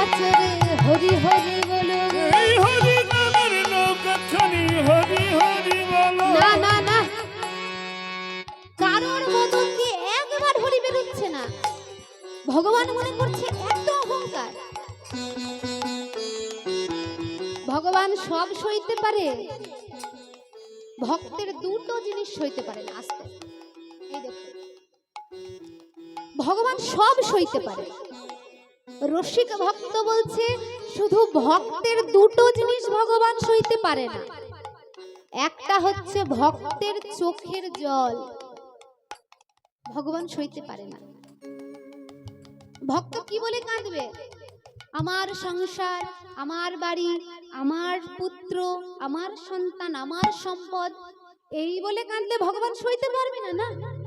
নৌকা চড়ে হরি হরি বলো এই হরি নামের নৌকাখানি হরি হরি বলো। না না না। কারোর মতন কি একবার হরি বেরোচ্ছে না? ভগবান মনে করছে এত অহংকার। ভগবান সব সইতে পারে ভক্তের দুটো জিনিস সইতে পারে না আস্তে। এই দেখো। ভগবান সব সইতে পারে। রসিক ভক্ত বলছে, শুধু ভক্তের দুটো জিনিস ভগবান সইতে পারে না। একটা হচ্ছে ভক্তের চোখের জল। ভগবান সইতে পারে না। ভক্ত কি বলে কাঁদবে? আমার সংসার, আমার বাড়ি, আমার পুত্র, আমার সন্তান, আমার সম্পদ, এই বলে কাঁদলে ভগবান সইতে পারবে না না?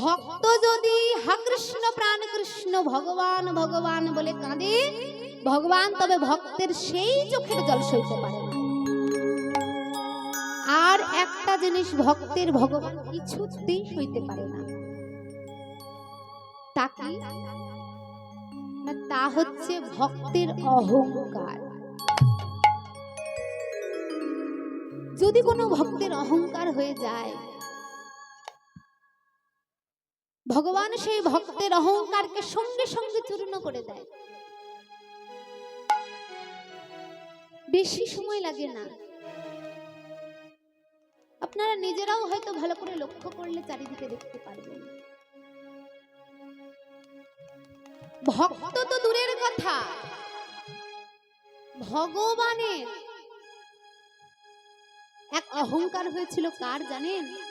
ভক্ত যদি হা কৃষ্ণ প্রাণ কৃষ্ণ, ভগবান ভগবান বলে কাঁদে, ভগবান তবে ভক্তের সেই চোখের জল সইতে পারে না। আর একটা জিনিস ভক্তের ভগবান কিছুতেই সইতে পারে না। তা তা হচ্ছে ভক্তের অহংকার। যদি কোনো ভক্তের অহংকার হয়ে যায় ভগবান সেই ভক্তের অহংকারকে সঙ্গে সঙ্গে চূর্ণ করে দেয়। বেশি সময় লাগে না। আপনারা নিজেরাও হয়তো ভালো করে লক্ষ্য করলে চারিদিকে দেখতে পারবেন। ভক্ত তো দূরের কথা। ভগবানের এক অহংকার হয়েছিল কার জানেন?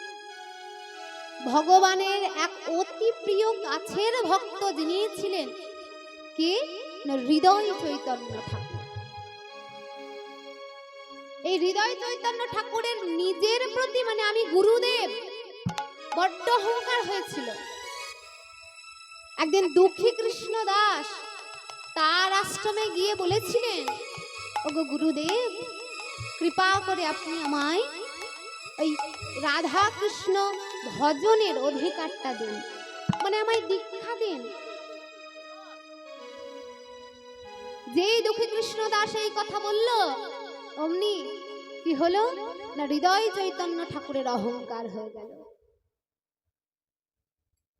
ভগবানের এক অতি প্রিয় কাছের ভক্ত যিনি ছিলেন, কে? হৃদয় চৈতন্য ঠাকুর। এই হৃদয় চৈতন্য ঠাকুরের নিজের প্রতি মানে আমি গুরুদেব, বড্ড অহংকার হয়েছিল। একদিন দুঃখী কৃষ্ণ দাস তার আশ্রমে গিয়ে বলেছিলেন, ওগো গুরুদেব, কৃপা করে আপনি আমায় ওই রাধা কৃষ্ণ ভজনের অধিকারটা দিন। মানে আমায় দীক্ষা দিন। যেই দুঃখী কৃষ্ণ দাস এই কথা বলল, অমনি কি হলো? না হৃদয় চৈতন্য ঠাকুরের অহংকার হয়ে গেল।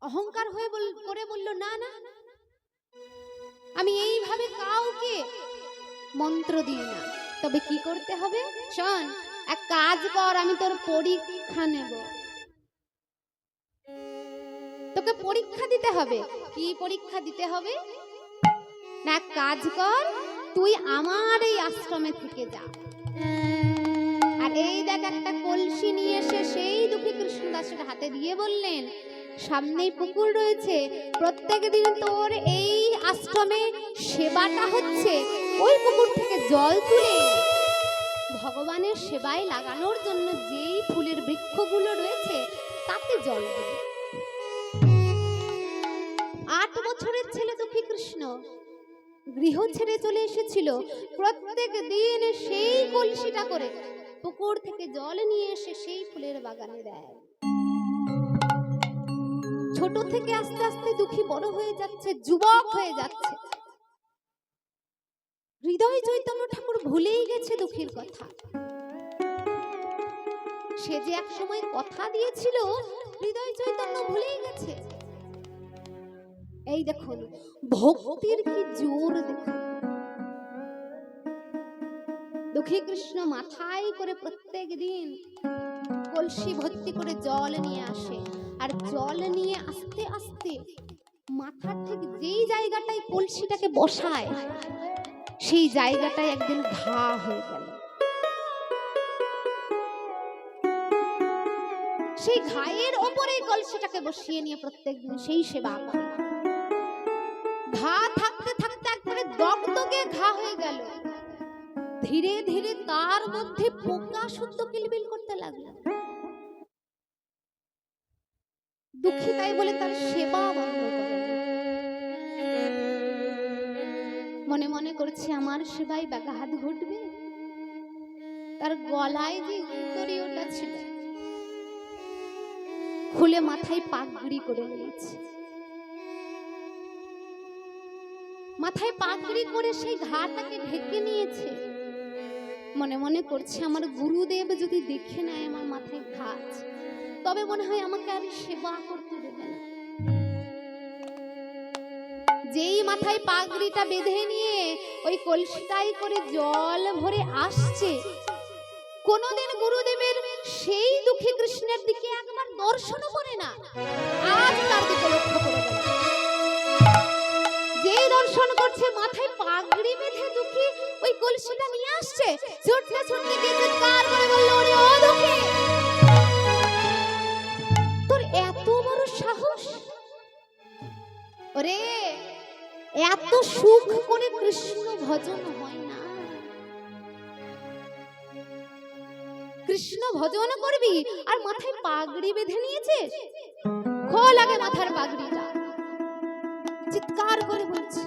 অহংকার হয়ে করে বলল, না না, আমি এইভাবে কাউকে মন্ত্র দিই না। তবে কি করতে হবে? শোন, এক কাজ কর, আমি তোর পরীক্ষা নেব। তোকে পরীক্ষা দিতে হবে। কি পরীক্ষা দিতে হবে? না, কাজ কর, তুই আমার এই আশ্রমে থেকে যা। আর এই দেখ, একটা কলসি নিয়ে এসে সেই দুঃখী কৃষ্ণদাসের হাতে দিয়ে বললেন, সামনেই পুকুর রয়েছে, প্রত্যেক দিন তোর এই আশ্রমে সেবাটা হচ্ছে। ওই পুকুর থেকে জল তুলে ভগবানের সেবায় লাগানোর জন্য যেই ফুলের বৃক্ষগুলো রয়েছে, তাতে জল দিবি। আট বছরের ছেলে দুঃখী কৃষ্ণ। গৃহ ছেড়ে চলে এসেছিল। প্রত্যেক দিন সেই কলসিটা করে পুকুর থেকে জল নিয়ে এসে সেই ফুলের বাগানে দেয়। ছোট থেকে আস্তে আস্তে দুঃখী বড় হয়ে যাচ্ছে, যুবক হয়ে যাচ্ছে। হৃদয় চৈতন্য ঠাকুর ভুলেই গেছে দুঃখীর কথা। সে যে এক সময় কথা দিয়েছিল, হৃদয় চৈতন্য ভুলেই গেছে। এই দেখুন, ভক্তির কি জোর দেখুন। দুঃখী কৃষ্ণ মাথায় করে প্রত্যেক দিন কলসি ভর্তি করে জল নিয়ে আসে। আর জল নিয়ে আস্তে আস্তে মাথার ঠিক যেই জায়গাটায় কলসিটাকে বসায়, সেই জায়গাটায় একদিন ঘা হয়ে গেল। সেই ঘায়ের ওপরে কলসিটাকে বসিয়ে নিয়ে প্রত্যেকদিন সেই সেবা করে। দগদগে ঘা হয়ে গেল। ধীরে ধীরে তার মধ্যে পোকা শুদ্ধ কিলবিল করতে লাগল। দুঃখী তাই বলে তার সেবা বন্ধ করে। মনে মনে করছে, আমার সেবায় ব্যাঘাত ঘটবে? তার গলায় যে উত্তরীয়টা ছিল, খুলে মাথায় পাগড়ি করে নিয়েছে। মাথায় পাগড়ি করে সেই ঘাটাকে ঢেকে নিয়েছে। মনে মনে করছে, আমার গুরুদেব যদি দেখে নেয় আমার মাথায় ঘাট তবে মনে হয় আমাকে আর সেবা করতে দেবে না। যেই মাথায় পাগড়িটা বেঁধে নিয়ে ওই কলসিটাই করে জল ভরে আসছে, কোনোদিন গুরুদেবের সেই দুঃখী কৃষ্ণের দিকে একবার দর্শনও করে না। আজ তার দিকে লক্ষ্য করে গেল করছে, মাথায় পাগড়ি বেঁধে দুঃখী ওই কলসিটা নিয়ে আসছে। ছুটতে ছুটতে গিয়ে চিৎকার করে বলল, ওরে ও দুঃখী, তোর এত বড় সাহস? ওরে, এত সুখ করে কৃষ্ণ ভজন হয় না। কৃষ্ণ ভজন করবি, আর মাথায় পাগড়ি বেঁধে নিয়েছিস খোল আগে মাথার পাগড়িটা। চিৎকার করে বলছে।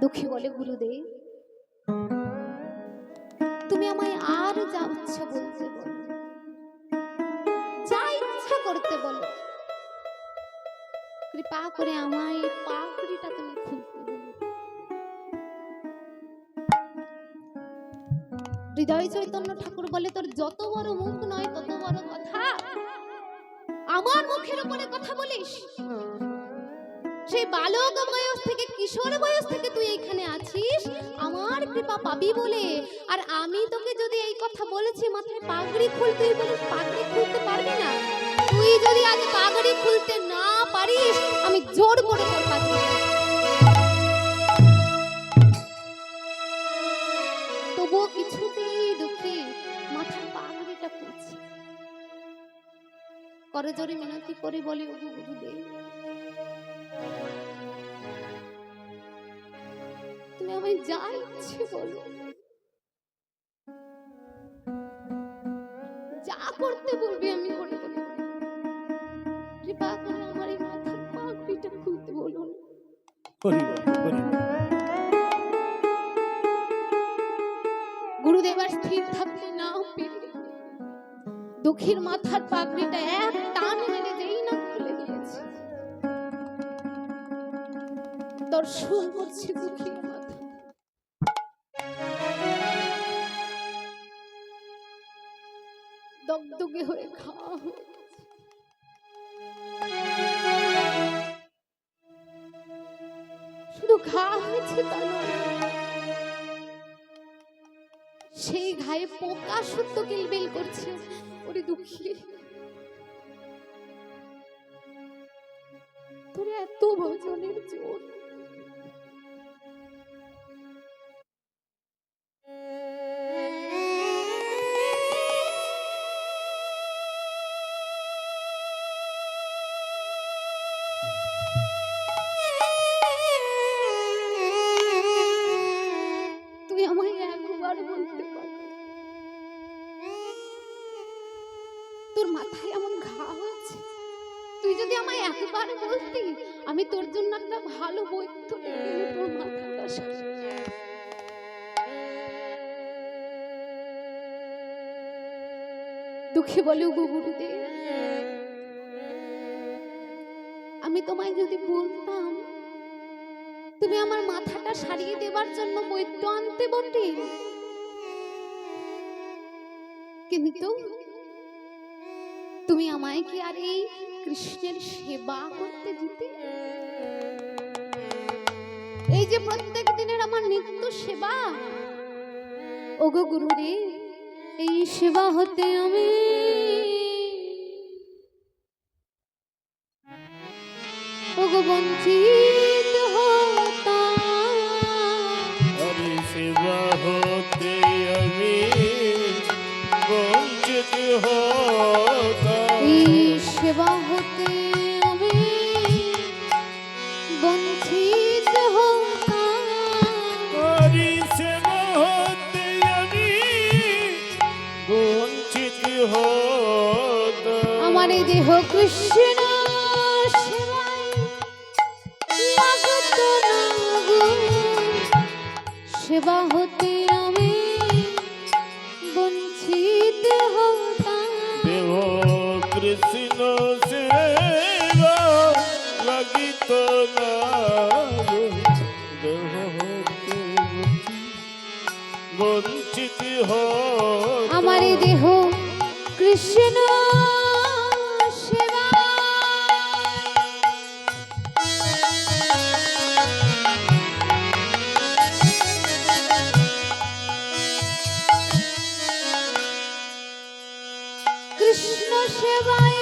দুঃখী বলে, গুরুদেব, তুমি আমায় আর যা ইচ্ছা বলতে বলো, যা ইচ্ছা করতে বলো। কৃপা করে আমায় পাগড়িটা তুমি খুলতে বলো। হৃদয় চৈতন্য ঠাকুর বলে, তোর যত বড় মুখ নয়, তত বড় কথা। আমার মুখের উপরে কথা বলিস সেই বালক বয়স থেকে, কিশোর বয়স থেকে তুই এখানে আছিস? আমার কৃপা পাবি বলে। আর আমি তোকে যদি এই কথা বলেছি, মাথায় পাগড়ি খুল, তুই বলিস পাগড়ি খুলতে পারবি না? তুই যদি আজ পাগড়ি খুলতে না পারিস, আমি জোর করে তোর পাগড়ি তবুও কিছুতেই দুঃখী মাথার পাগড়িটা খুলছে করজোরে মিনতি করে বলি, ওগো গুরুদেব আমায় যা ইচ্ছে বলো। শুধু ঘা হয়েছে সেই ঘায়ে পোকা সত্য কিলবিল করছে। ওরে দুঃখী। তোর এত ভজনের জোর। সারাই। দুঃখী বলে গো গুরুদেব, আমি তোমায় যদি বলতাম, তুমি আমার মাথাটা সারিয়ে দেবার জন্য বৈদ্য আনতে বটে কিন্তু তুমি আমায় কি আর এই কৃষ্ণের সেবা করতে দিতে এই যে প্রত্যেক দিনের আমার নিত্য সেবা। ওগো গুরুদেব এই সেবা হতে আমি ওগো বঞ্চিত হতাম। সেবা হতে আমি বঞ্চিত হতাম। এই সেবা সেবা হতে আমি বঞ্চিত হতাম। দেহ কৃষ্ণ সেবা লাগিত না দেহ হতে বঞ্চিত হ আমার দেহ কৃষ্ণ সেবায়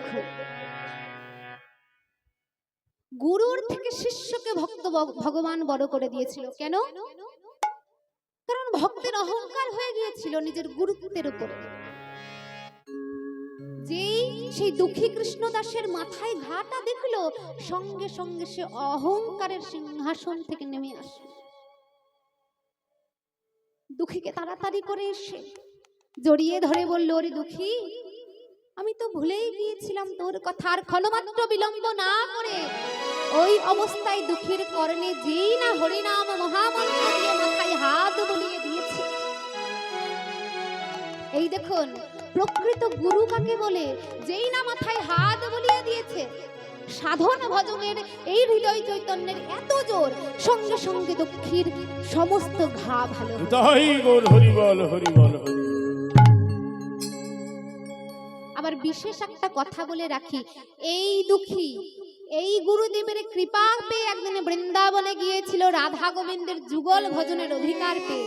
দেখো। গুরুর থেকে শিষ্যকে ভক্ত ভগবান বড় করে দিয়েছিল। কেন? কারণ ভক্তের অহংকার হয়ে গিয়েছিল নিজের গুরুত্বের উপরে। যেই সেই দুঃখী কৃষ্ণদাসের মাথায় ঘাটা দেখল, সঙ্গে সঙ্গে সে অহংকারের সিংহাসন থেকে নেমে আসে। দুঃখীকে তাড়াতাড়ি করে এসে জড়িয়ে ধরে বলল, ওরে দুঃখী আমি তো ভুলেই গিয়েছিলাম তোর কথা আর ক্ষণমাত্র বিলম্ব না করে। ওই অবস্থায় দুঃখীর কর্ণে যেই না হরিনাম মহামন্ত্র দিয়ে মাথায় হাত বুলিয়ে দিয়েছে। এই দেখুন, প্রকৃত গুরু কাকে বলে? যেই না মাথায় হাত বুলিয়ে দিয়েছে। সাধন ভজনের এই হৃদয় চৈতন্যের এত জোর, সঙ্গে সঙ্গে দক্ষির সমস্ত ঘা ভালো হরি বল হরি বল হরি। আবার বিশেষ একটা কথা বলে রাখি। এই দুঃখী, এই গুরুদেবের কৃপা পেয়ে একদিনে বৃন্দাবনে গিয়েছিল রাধা গোবিন্দের যুগল ভজনের অধিকার পেয়ে।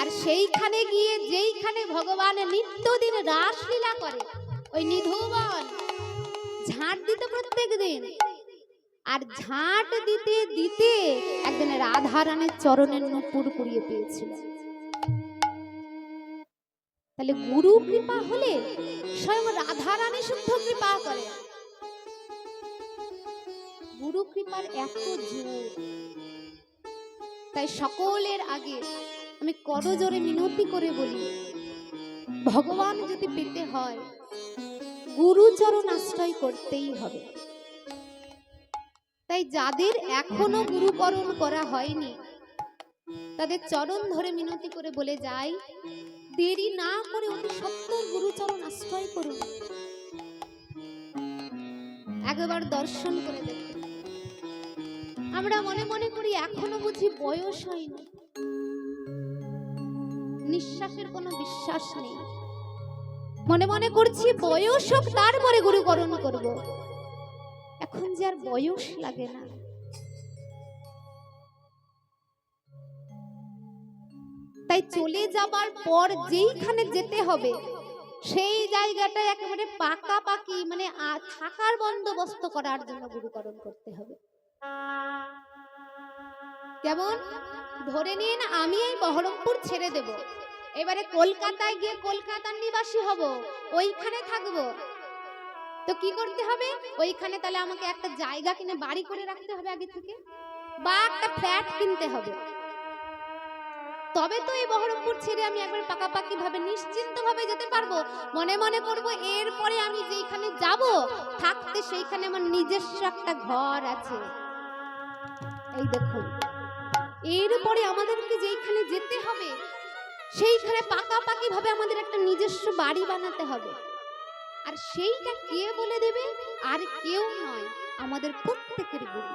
আর সেইখানে গিয়ে যেইখানে ভগবান নিত্যদিন রাসলীলা করে, ওই নিধুবন, ঝাঁট দিত প্রত্যেক দিন। আর ঝাঁট দিতে দিতে একদিন রাধারানের চরণের নুপুর কুড়িয়ে পেয়েছিল। তাহলে গুরু কৃপা হলে স্বয়ং রাধা রানী শুদ্ধ কৃপা করে। গুরু কৃপার এত জোর। তাই সকলের আগে আমি করজোরে মিনতি করে বলি, ভগবান যদি পেতে হয় গুরুচরণ আশ্রয় করতেই হবে। তাই যাদের এখনও গুরুকরণ করা হয়নি, তাদের চরণ ধরে মিনতি করে বলে যাই দেরি না করে অতি সত্তর গুরুচরণ আশ্রয় করুন। একবার দর্শন করে দেখুন। আমরা মনে মনে করি এখনও বুঝি বয়স হয়নি। নিঃশ্বাসের কোনো বিশ্বাস নেই। মনে মনে করছি বয়স হোক, তারপরে গুরুকরণ করব। এখন যে আর বয়স লাগে না। তাই চলে যাবার পর যেইখানে যেতে হবে, সেই জায়গাটা একেবারে পাকাপাকি মানে থাকার বন্দোবস্ত করার জন্য গুরুকরণ করতে হবে। কেমন? ধরে নিন আমি এই বহরমপুর ছেড়ে দেব। এবারে কলকাতায় গিয়ে কলকাতার নিবাসী হব, ওইখানে থাকব। তো কি করতে হবে? ওইখানে তাহলে আমাকে একটা জায়গা কিনে বাড়ি করে রাখতে হবে আগে থেকে, বা একটা ফ্ল্যাট কিনতে হবে। তবে তো এই বহরমপুর ছেড়ে আমি একবার পাকাপাকি ভাবে নিশ্চিন্ত ভাবে যেতে পারব। মনে মনে করব, এরপরে আমি যেখানে যাব, থাকতে সেইখানে আমার নিজস্ব একটা ঘর আছে। এই দেখুন এরপরে আমাদেরকে যেখানে যেতে হবে, সেইখানে পাকাপাকি ভাবে আমাদের একটা নিজস্ব বাড়ি বানাতে হবে। আর সেইটা কে বলে দেবে? আর কেউ নয়, আমাদের প্রত্যেকের গুরু।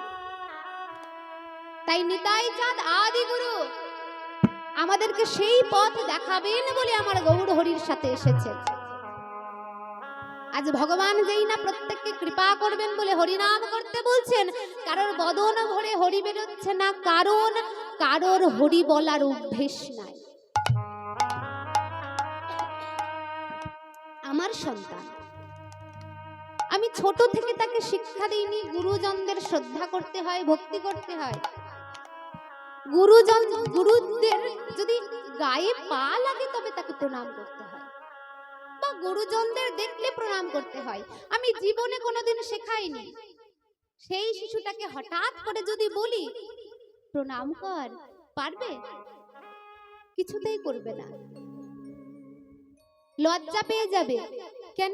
তাই নিতাই চাঁদ আদি গুরু আমাদেরকে সেই পথ দেখাবেন বলে আমার গৌর হরির সাথে এসেছে। আজ ভগবান যেই না প্রত্যেককে কৃপা করবেন বলে হরিনাম করতে বলছেন, কারোর বদন ভরে হরি বেরোচ্ছে না, কারণ, কারোর হরি বলার অভ্যেস নাই। আমার সন্তান, আমি ছোট থেকে তাকে শিক্ষা দিইনি, গুরুজনদের শ্রদ্ধা করতে হয়, ভক্তি করতে হয়। গুরুজন গুরুদের যদি গায়ে পা লাগে তবে তাকে প্রণাম করতে হয়। বা গুরুজনদের দেখলে প্রণাম করতে হয়। আমি জীবনে কোনোদিন শেখাইনি। সেই শিশুটাকে হঠাৎ করে যদি বলি, প্রণাম কর, পারবে? কিছুতেই করবে না। লজ্জা পেয়ে যাবে। কেন?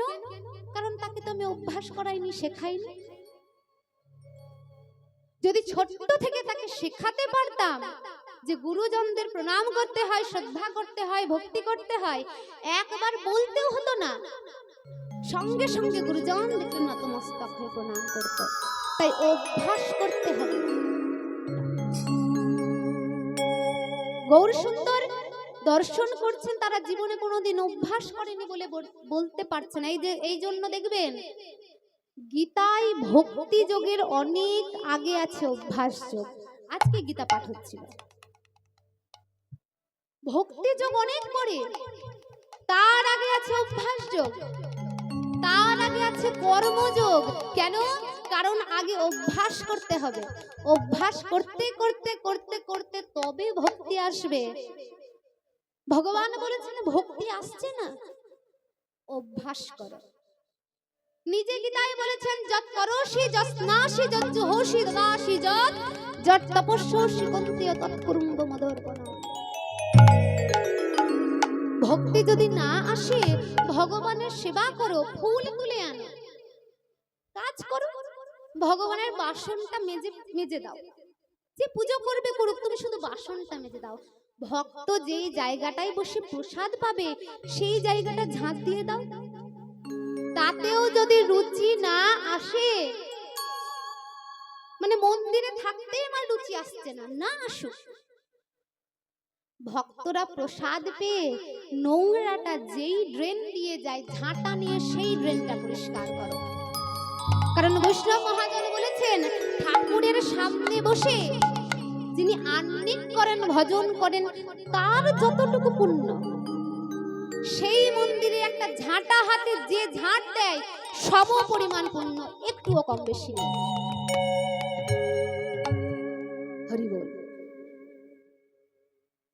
কারণ তাকে তো আমি অভ্যাস করাইনি, শেখাইনি। যদি ছোট্ট থেকে তাকে শেখাতে পারতাম যে গুরুজনদের প্রণাম করতে হয়, শ্রদ্ধা করতে হয়, ভক্তি করতে হয়, একবার বলতেও হতো না। সঙ্গে সঙ্গে গুরুজন দেখে নতমস্তক হয়ে প্রণাম করত। তাই অভ্যাস করতে হবে। গৌর সুন্দর দর্শন করছেন, তারা জীবনে কোনোদিন অভ্যাস করেনি বলে, বলতে পারছে না। এই যে, এই জন্য দেখবেন গীতায় ভক্তি যোগের অনেক আগে আছে অভ্যাস যোগ। আজকে গীতা পাঠ হচ্ছিল। ভক্তি যোগ অনেক পরে। তার আগে আছে অভ্যাস যোগ। তার আগে আছে কর্মযোগ কেন? কারণ আগে অভ্যাস করতে হবে। অভ্যাস করতে করতে করতে করতে তবে ভক্তি আসবে। ভগবান বলেছেন, ভক্তি আসছে না। অভ্যাস করো। নিজে গীতায় বলেছেন? যত করোষি যত নাশি যত জোহসি দাসি যত যত তপস্যসি কন্তিয় তৎ কুরুম্ব মদর্পণ। ভক্তি যদি না আসে, ভগবানের সেবা করো, ফুল তুলে আনো। কাজ করো, ভগবানের বাসনটা মেজে মেজে দাও। যে পুজো করবে করুক, তুমি শুধু বাসনটা মেজে দাও। ভক্ত যেই জায়গাটায় বসে প্রসাদ পাবে, সেই জায়গাটা ঝাঁট দিয়ে দাও। তাতেও যদি রুচি না আসে মানে মন্দিরে থাকতেই আমার রুচি আসছে না না আসুক। ভক্তরা প্রসাদ পেয়ে নোংরাটা যেই ড্রেন দিয়ে যায়, ঝাঁটা নিয়ে সেই ড্রেনটা পরিষ্কার করো। কারণ বৈষ্ণব মহাজন বলেছেন, ঠাকুরের সামনে বসে যিনি আন্নিক করেন, ভজন করেন, তার যতটুকু পুণ্য সেই মন্দিরে একটা ঝাঁটা হাতে যে ঝাঁট দেয়, সম পরিমাণ পুণ্য একটুও কম বেশি নেই। হরি বল।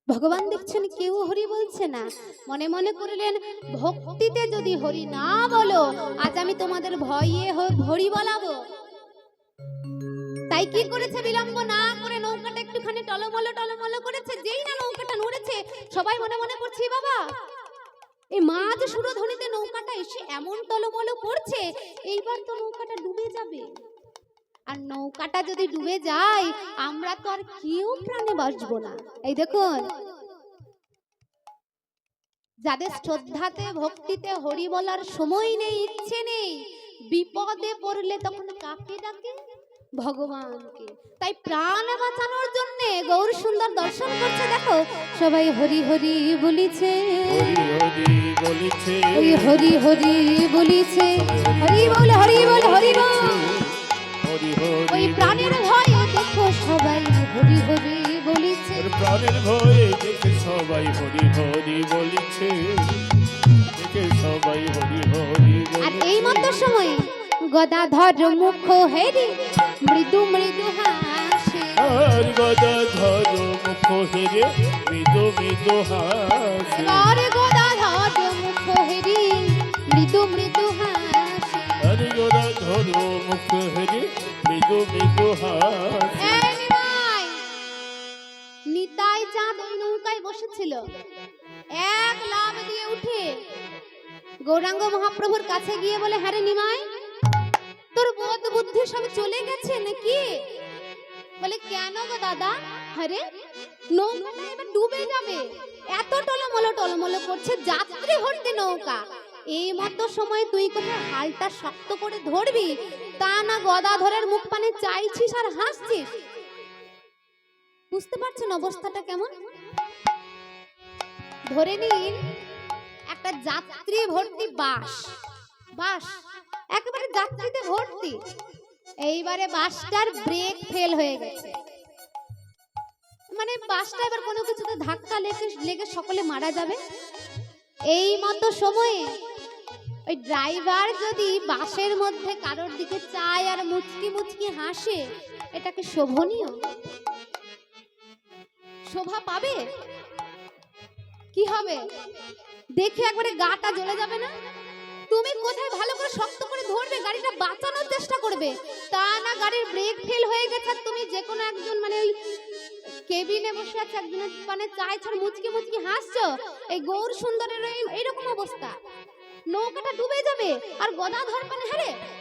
ভগবান দেখছেন, কেউ হরি বলছে না। মনে মনে করলেন, ভক্তিতে যদি হরি না বলো, আজ আমি তোমাদের ভয়ে হরি বলাবো। তাই কি করেছে বিলম্ব না করে নৌকাটা একটুখানি টলমলো টলমলো করেছে? যেই না নৌকাটা নড়েছে, সবাই মনে মনে করছে "এ বাবা এই মাঝ সুরধ্বনিতে নৌকাটা এসে এমন টলমলো করছে, এইবার তো নৌকাটা ডুবে যাবে। আর নৌকাটা যদি ডুবে যায়, আমরা তো আর কেউ প্রাণে বাঁচবো না। এই দেখুন। যাদের শ্রদ্ধাতে, ভক্তিতে হরি বলার সময় নেই, ইচ্ছে নেই, বিপদে পড়লে তখন কাকে ডাকে? ভগবানকে। তাই প্রাণ বাঁচানোর জন্য গৌর সুন্দর দর্শন করছে দেখো সবাই হরি হরি বলিছে। হরি হরি বলিছে ওই হরি হরি বলিছে। হরি বল হরি বল হরি বল। ওই প্রাণের ভয়ে দেখো সবাই হরি হরি বলিছে। প্রাণের ভয়ে দেখে সবাই হরি হরি বলিছে। দেখে সবাই হরি হরি আর এই মতো সময় গদাধর মুখ হেরি মৃদু মৃদু হাসে। আর গদা ধর মুখ হেরে মৃদু মৃদু হাসে। এবারে গদাধর মুখ হেরি মৃদু মৃদু হাসে। হরি গোরা ধরো মুখ হেরে মৃদু মৃদু হাসে। নিতাই চাঁদ ওই নৌকায় বসেছিল। এক লাভ দিয়ে উঠে গৌরাঙ্গ মহাপ্রভুর কাছে গিয়ে বলে হ্যাঁ নিমাই তোর বোধ বুদ্ধি সব চলে গেছে নাকি? বলে, কেন গো দাদা? আরে, নৌকাটা এবার ডুবে যাবে। এত টলমলো টলমলো করছে যাত্রী ভর্তি নৌকা। এই মতো সময় তুই কোথায় হালটা শক্ত করে ধরবি? তা না গদাধরের মুখ পানে চাইছিস আর হাসছিস। বুঝতে পারছেন অবস্থাটা কেমন? ধরে নিন, একটা যাত্রী ভর্তি বাস। বাস একেবারে যাত্রীতে ভর্তি। এইবারে বাসটার ব্রেক ফেল হয়ে গেছে। মানে বাসটা এবার কোনো কিছুতে ধাক্কা লেগে লেগে সকলে মারা যাবে। এই মতো সময়ে ওই ড্রাইভার যদি বাসের মধ্যে কারোর দিকে চায় আর মুচকি মুচকি হাসে এটাকে শোভনীয়? শোভা পাবে? কি হবে? দেখে একবারে গাটা জ্বলে যাবে না? তুমি কোথায় ভালো করে শক্ত করে ধরবে? গাড়িটা বাঁচানোর চেষ্টা করবে। তা না, গাড়ির ব্রেক ফেল হয়ে গেছে তুমি যে কোনো একজন মানে ওই কেবিনে বসে আছে, একজনের মানে চায় ছড় মুচকি মুচকি হাসছো। এই গৌর সুন্দরের এই- এইরকম অবস্থা। নৌকাটা ডুবে যাবে আর গদা ধর পানে হারে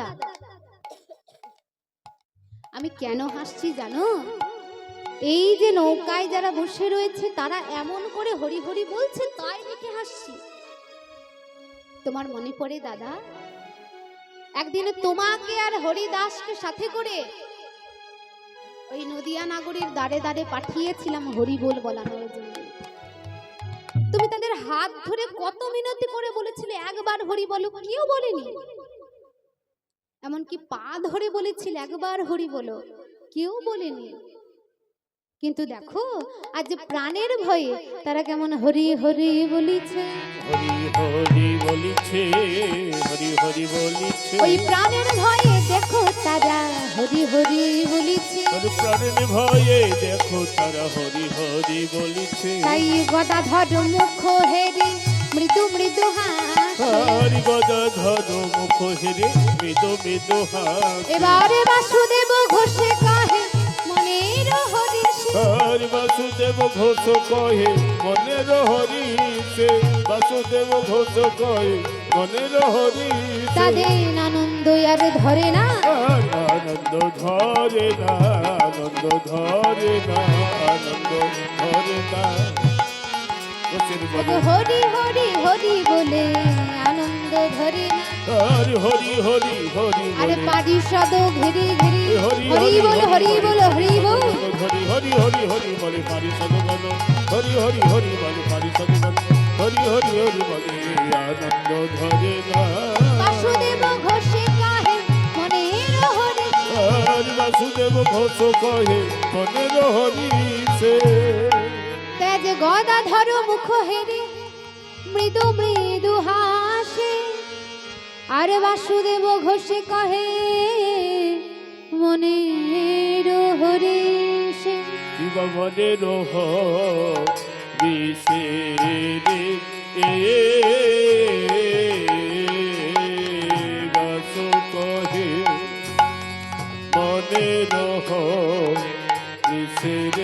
দাদা। আমি কেন হাসছি জানো? এই যে নৌকায় যারা বসে রয়েছে, তারা এমন করে হরি হরি বলছে, তাই দেখে হাসছি। তোমার মনে পড়ে দাদা? একদিন তোমাকে আর হরিদাসকে সাথে করে ওই নদিয়া নাগরীর দাঁড়ে দাঁড়ে পাঠিয়েছিলাম হরি বল বলানোর জন্য। তুমি তাদের হাত ধরে কত মিনতি করে বলেছিলে, একবার হরি বলো, কেউ বলেনি। এমনকি পা ধরে বলেছিল একবার হরি বলো। কেউ বলেনি। কিন্তু দেখো আজ প্রাণের ভয়ে তারা কেমন হরি হরি বলিছে। হরি হরি বলিছে হরি হরি বলিছে। ওই প্রাণের ভয়ে দেখো তারা হরি হরি বলিছে। হরি প্রাণের ভয়ে দেখো তারা হরি হরি বলিছে। তাই গদাধর মুখ হেরি মৃদু মৃদু হরি গদা ধর মুখ হেরে মৃদু মৃদু হাস। এবারে বাসুদেব ঘোষে কাহে মনের হরিষে হরি বাসুদেব ঘোষ কহে মনের হরি সে। বাসুদেব ঘোষ কহে মনের হরি তাদের আনন্দ আর ধরে না আনন্দ ধরে না আনন্দ ধরে না আনন্দ ধরে না হরি হরি হরি বলে আনন্দ ধরে না হরি হরি হরি হরি আরে পারি সদ ঘিরি ঘিরি হরি বল হরি বল হরি বল হরি হরি হরি হরি বলে পারি সদগণ হরি হরি হরি বলে পারি সদগণ হরি হরি হরি বলে আনন্দ ধরে বাসুদেব ঘোষে কাহে মনের হরিষে হরি বাসুদেব ঘোষ কহে মনের হরি সে। তেজ গদা ধর মুখ হেরে মৃদু মৃদু হাসে। আর বাসুদেব ঘোষে কহে মনের হরিষে শিব মনের কিসের এ বাসু কহে মনে রহ কিসের